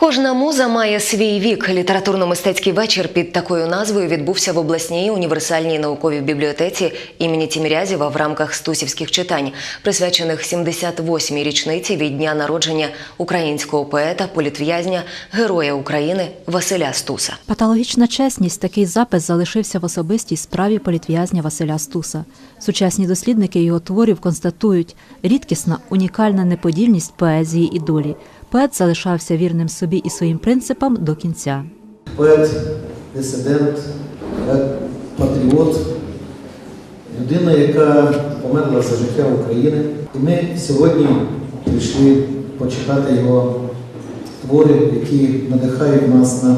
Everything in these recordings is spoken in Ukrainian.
Кожна муза має свій вік. Літературно-мистецький вечір під такою назвою відбувся в обласній універсальній науковій бібліотеці імені Тімірязєва в рамках стусівських читань, присвячених 78-й річниці від дня народження українського поета, політв'язня, героя України Василя Стуса. Патологічна чесність такий запис залишився в особистій справі політв'язня Василя Стуса. Сучасні дослідники його творів констатують рідкісна унікальна неподільність поезії і долі. Поет залишався вірним собі і своїм принципам до кінця. поет, дисидент, поет, патріот, людина, яка померла за життя України. І ми сьогодні прийшли почитати його твори, які надихають нас на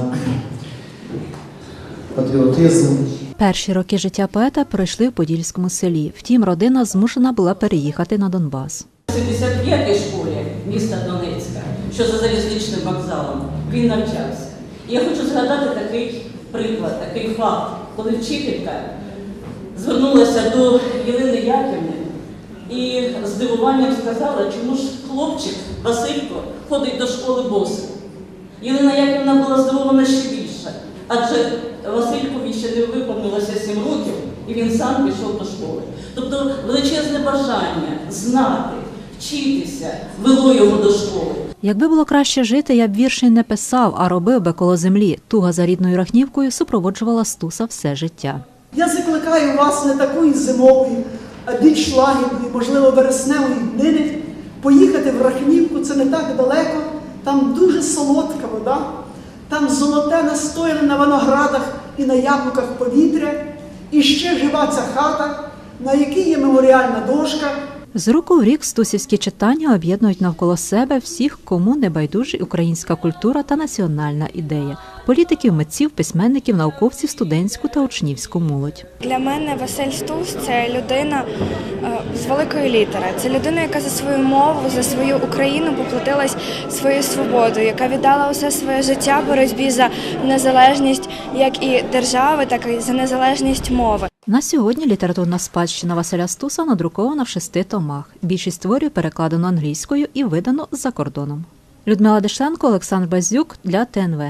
патріотизм, Перші роки життя поета пройшли в Подільському селі. Втім, родина змушена була переїхати на Донбас. В 75-й школі міста Донецька, що за залізничним вокзалом, він навчався. І я хочу згадати такий приклад, такий факт, коли вчителька звернулася до Єлини Яківни і здивуванням сказала, чому ж хлопчик Василько ходить до школи босим. Єлина Яківна була здивована ще більше, адже Василькові ще не виповнилося 7 років, і він сам пішов до школи. Тобто величезне бажання знати, вчитися вело його до школи. Якби було краще жити, я б вірші не писав, а робив би коло землі. Туга за рідною рахнівкою супроводжувала Стуса все життя. Я закликаю вас не такої зимової, а більш лагідної, можливо, вересневої днини поїхати в Рахнівку, це не так далеко, там дуже солодка вода, там золоте настояне на виноградах і на яблуках повітря, і ще жива ця хата, на якій є меморіальна дошка. З року в рік стусівські читання об'єднують навколо себе всіх, кому не байдужі українська культура та національна ідея політиків, митців, письменників, науковців, студентську та учнівську молодь. Для мене Василь Стус це людина е, з великої літери. Це людина, яка за свою мову, за свою Україну поплатилась своєю свободою, яка віддала усе своє життя боротьбі за незалежність як і держави, так і за незалежність мови. На сьогодні літературна спадщина Василя Стуса надрукована в шести томах. Більшість творів перекладено англійською і видано за кордоном. Людмила Дешенко, Олександр Базюк для ТНВ.